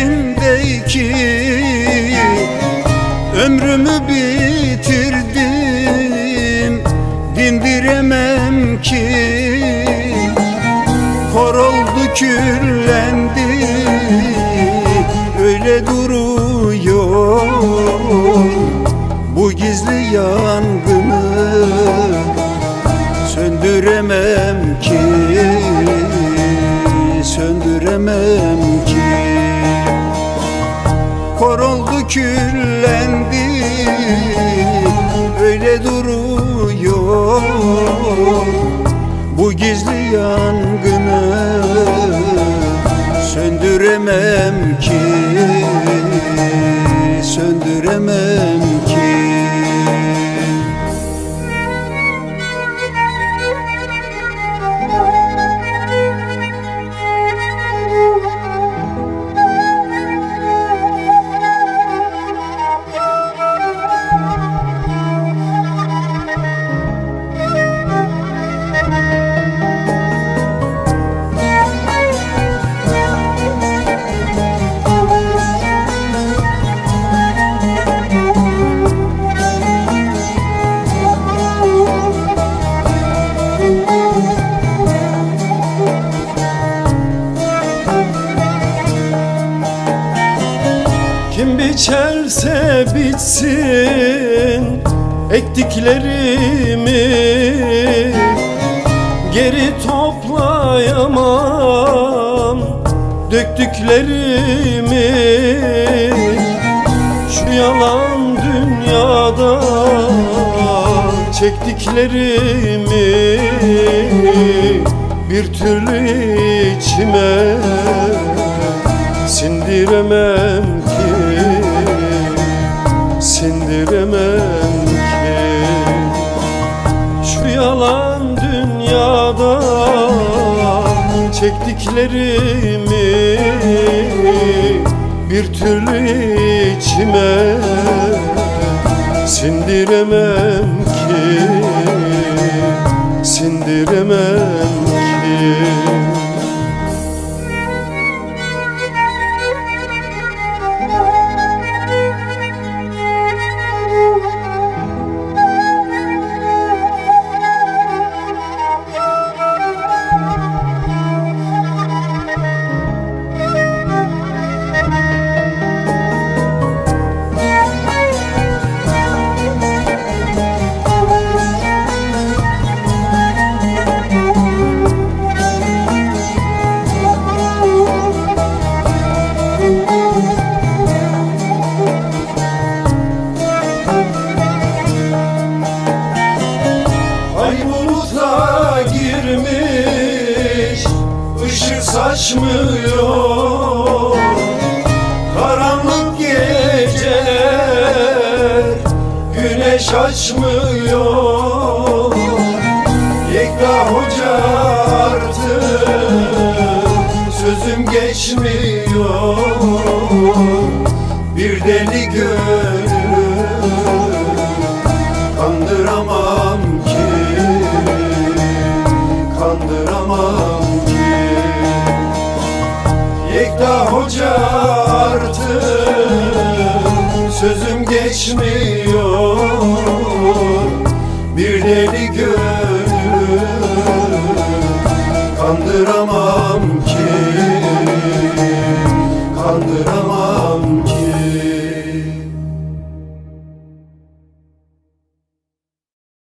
Yüreğimdeki ömrümü bitirdim. Dindiremem ki Kor oldu küllendi. Öyle duruyor Bu gizli yangını. Söndüremem ki Söndüremem küllendi Öyle duruyor Bu gizli yangını. Söndüremem ki Kim biçerse bitsin ektiklerimi. Geri toplayamam döktüklerimi. Şu yalan dünyada çektiklerimi Bir türlü içime sindiremem çektiklerimi Bir türlü içime sindiremem ki Sindiremem ışık saçmıyor Karanlık geceler Güneş açmıyor. Yekta hoca artık Sözüm geçmiyor. Bir deli gönül Kandıramam ki Kandıramam